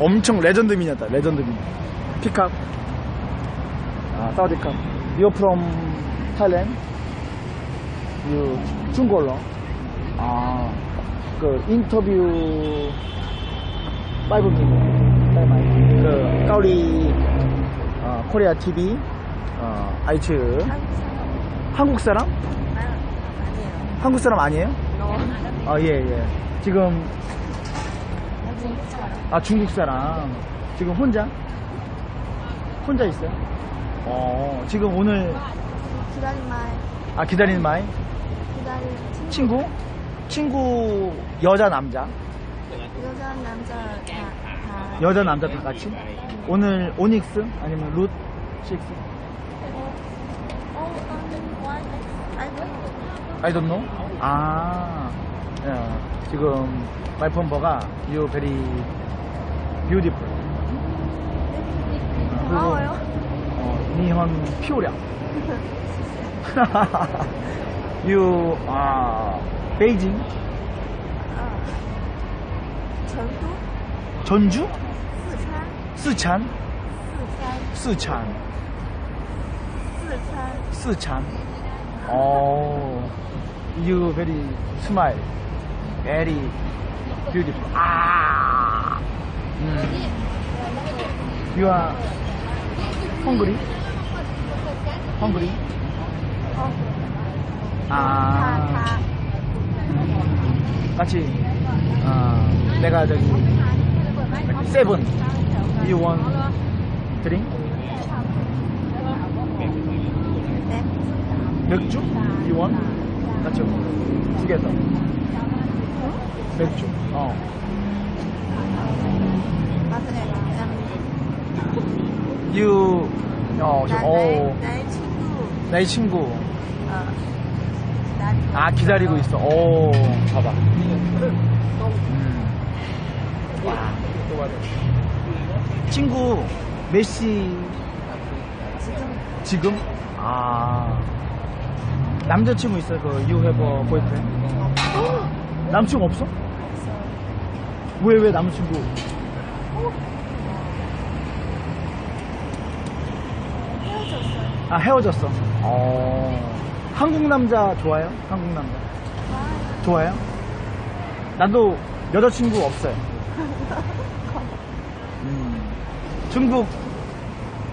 엄청 레전드 미니였다 레전드 미니 픽업 아 사우디 컵 You from Thailand? You 중국어 아그 인터뷰 5 미니 그 가오리 어, 코리아 TV 어, 아이츠 한국 사람? 아니에요. 한국 사람 아니에요? 너. 아, 예, 예. 지금, 아, 중국 사람. 지금 혼자? 혼자 있어요? 어, 지금 오늘, 기다린 말. 아, 기다리는 마이? 기다린 친구. 친구? 친구, 여자, 남자? 여자 남자 다. 다. 여자, 남자 다 같이? 오늘 오닉스? 아니면 룻? 식스? 어, um, what? I don't know. I don't know? 아, 예. 지금, 말품버가, you very beautiful. 어, 그리고, 고마워요. 어, 니헌 피오량. you are 베이징, 아. 전도? 전주, 스촨? 스촨, 스촨. 스촨, 스촨. 스촨. 어, you very smile, very beautiful. 아, 음. you are hungry, hungry. 어. 아. 같이 어, 내가 저기 세븐 you want drink 네. 맥주 you want 같이 together 맥주. 어. you 어, 저, 나, 어, 나의, 친구. 나의 친구. 어. 난아 기다리고 있어. 오 봐봐. 음. 와. 친구 메시. 지금? 아 남자친구 있어요 그 you have a boyfriend 남친구 없어? 왜 왜 남친구 헤어졌어요. 아 헤어졌어 어 한국 남자 좋아요? 한국 남자 좋아요? 나도 여자친구 없어요 음, 중국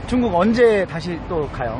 중국 언제 다시 또 가요?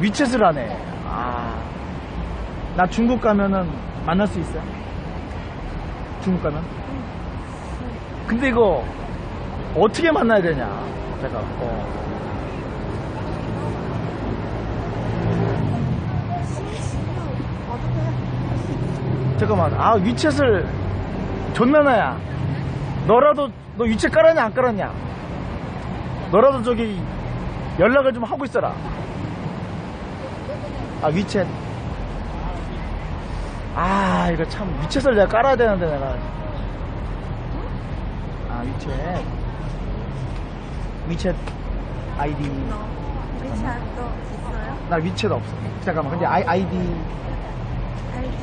위챗을 하네. 아, 나 중국 가면은 만날 수 있어요? 중국 가면? 근데 이거 어떻게 만나야 되냐? 제가, 어. 잠깐만, 아, 위챗을 존나나야. 너라도, 너 위챗 깔았냐, 안 깔았냐? 너라도 저기 연락을 좀 하고 있어라. 아, 위챗. 아, 이거 참, 위챗을 내가 깔아야 되는데, 내가. 아, 위챗. 위챗 아이디. 너 위챗도 있어요? 나 위챗 없어. 잠깐만, 근데 아이, 아이디. 아이디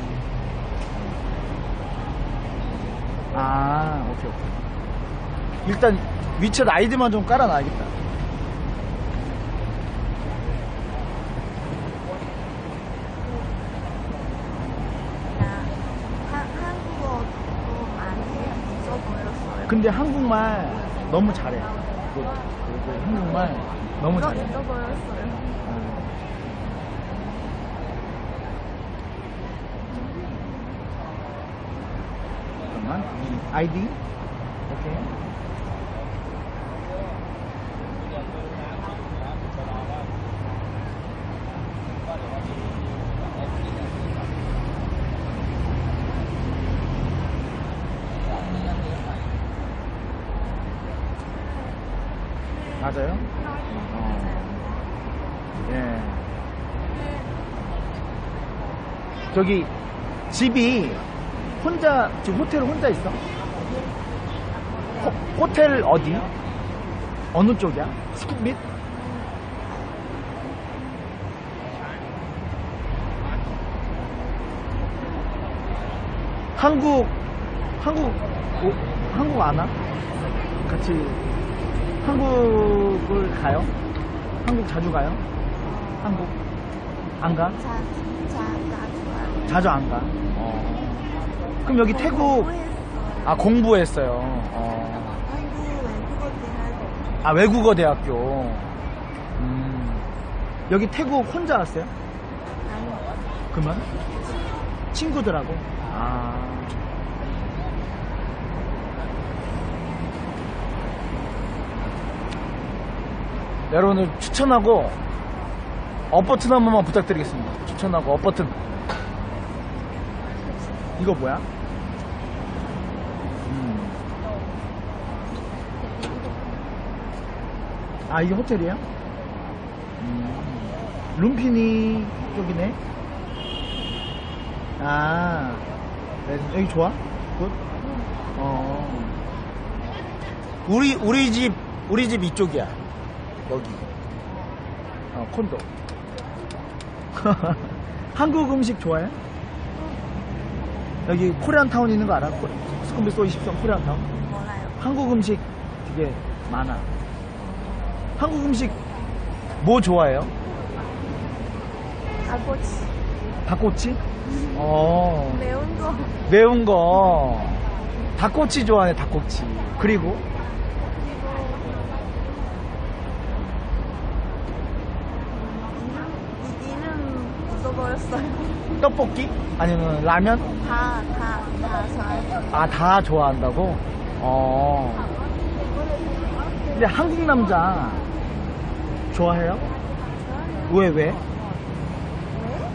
아, 오케이, 오케이. 일단 위챗 아이디만 좀 깔아놔야겠다. 나 한, 한국어도 많이 잊어버렸어요. 근데 한국말 너무 잘해. 그, 그, 그 한국말 너무 너 잘해. 어. 잠깐만. 이 아이디. 오케이. 맞아요? 어. 예. 저기 집이 혼자 지금 호텔 혼자 있어? 호, 호텔 어디? 어느 쪽이야? 스쿠빗? 한국 한국 오, 한국 안 와? 같이 한국을 가요? 한국 자주 가요? 한국 안 가? 자, 자, 자, 자주 안 가. 어. 그럼 여기 태국 공부했어요. 아 공부했어요. 어. 한국 외국어 대학교. 아 외국어 대학교. 음. 여기 태국 혼자 왔어요? 그러면 친구들하고. 아. 여러분들 추천하고 업 버튼 한 번만 부탁드리겠습니다. 추천하고 업 버튼. 이거 뭐야? 음. 아 이게 호텔이야? 음. 룸피니 쪽이네. 아 네, 여기 좋아? 굿. 어. 우리 우리 집 우리 집 이쪽이야. 여기. 어 콘도. 한국 음식 좋아해? 여기 코리안 타운 있는 거 알아? 코- 수쿰비 소 20선 코리안 타운. 몰라요. 한국 음식 되게 많아. 한국 음식 뭐 좋아해요? 닭꼬치. 닭꼬치? 어. 매운 거. 매운 거. 닭꼬치 좋아하네, 닭꼬치. 그리고 이- 이름 잊어버렸어요. 떡볶이? 아니면 라면? 다, 다, 다 좋아해요. 아, 다 좋아한다고? 어. 근데 한국 남자 좋아해요? 왜, 왜? 왜?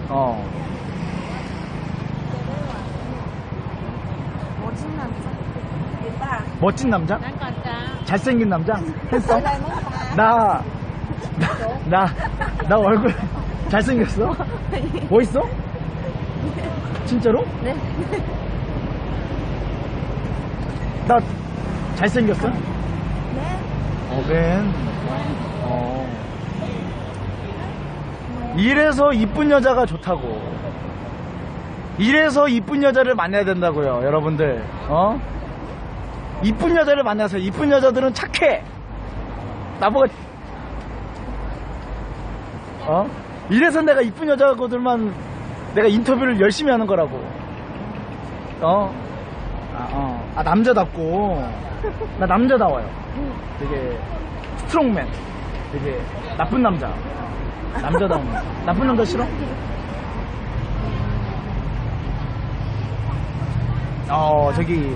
어. 멋진 남자. 멋진 남자? 잘생긴 남자? 했어? 나, 나, 나, 나 얼굴 잘생겼어? 멋있어? 진짜로? 네. 나 잘생겼어? 네. 어벤. 어. 이래서 이쁜 여자가 좋다고. 이래서 이쁜 여자를 만나야 된다고요, 여러분들. 어? 이쁜 여자를 만나서 이쁜 여자들은 착해. 나보고 어? 이래서 내가 이쁜 여자들만 내가 인터뷰를 열심히 하는 거라고. 어? 아, 어. 아, 남자답고. 나 남자다워요. 되게 스트롱맨. 되게 나쁜 남자. 남자다운. 나쁜 남자 싫어? 어, 저기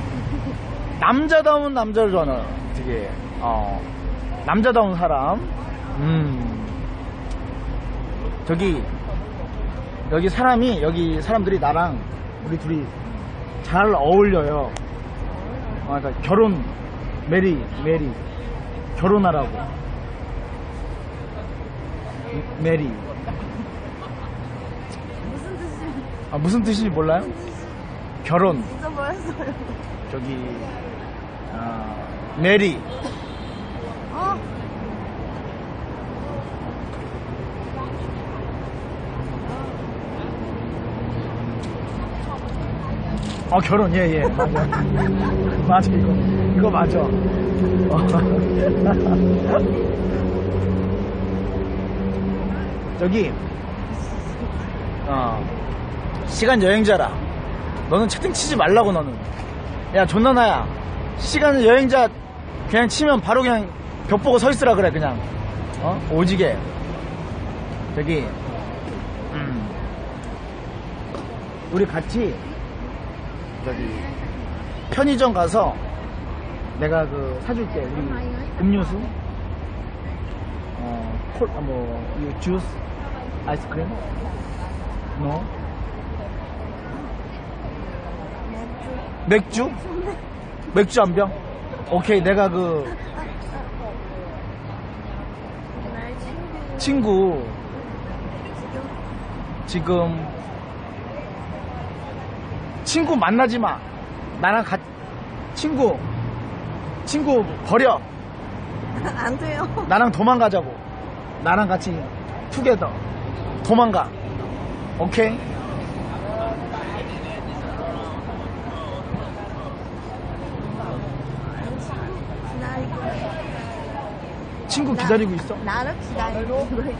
남자다운 남자를 좋아하는 되게 어 남자다운 사람. 음. 저기 여기 사람이 여기 사람들이 나랑 우리 둘이 잘 어울려요. 어, 그러니까 결혼 메리 메리 결혼하라고 메리 무슨 뜻이 아, 무슨 뜻인지 몰라요? 결혼. 저기 아, 메리 어? 어 결혼. 예예. 맞아 맞아 이거. 이거 맞아. 어. 저기 어 시간 여행자라. 너는 채팅 치지 말라고 너는. 야 존나나야. 시간 여행자 그냥 치면 바로 그냥 벽 보고 서 있으라 그래 그냥. 어? 오지게. 저기 음. 우리 같이 저기 편의점 가서 내가 그 사줄게 우리 음료수. 어콜뭐 이 주스 아이스크림. 너. 맥주? 맥주 한 병? 오케이 내가 그 친구 지금 친구 만나지 마. 나랑 같 친구 친구 버려. 안 돼요. 나랑 도망가자고. 나랑 같이 투게더 도망가. 오케이? 기다리고. 친구 기다리고 있어? 나를 기다리고. 그래.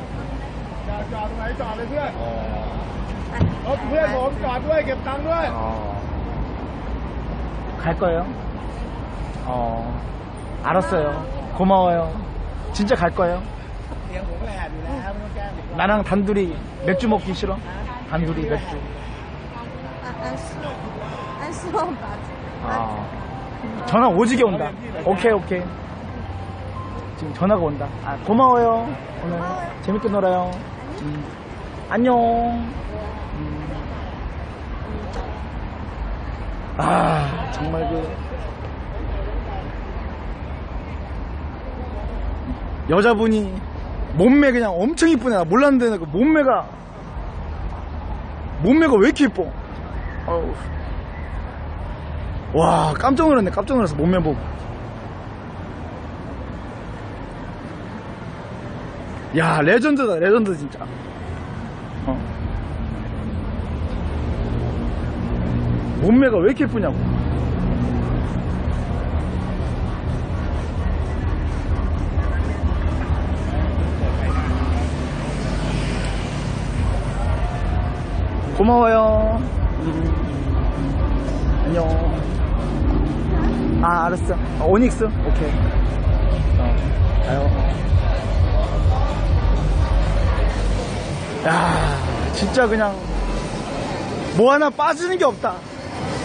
จอดจอดตรงไหนจอดเลยเพื่อนรถเพื่อนผมจอดด้วยเก็บตังค์ด้วย 어. 갈 거예요? 어. 알았어요. 고마워요. 진짜 갈 거예요? เสียงผมแหลมอยู่แล้วไม่ต้องแจ้งผม 나랑 단둘이 맥주 먹기 싫어? 단둘이 맥주. 아, 안 싫어. 안 싫어, 맞아. 아. 전화 오지게 온다. 오케이, 오케이. 지금 전화가 온다. 아, 고마워요. 오늘 재밌게 놀아요. 음. 안녕. 아, 정말 그. 여자분이 몸매 그냥 엄청 이쁘네. 나 몰랐는데 그 몸매가 몸매가 왜 이렇게 이뻐? 어우. 와 깜짝 놀랐네 깜짝 놀랐어 몸매 보고 야 레전드다 레전드 진짜 몸매가 왜 이렇게 예쁘냐고. 고마워요. 음. 안녕. 아 알았어. 어, 오닉스? 오케이. 어 가요. 야 진짜 그냥 뭐 하나 빠지는 게 없다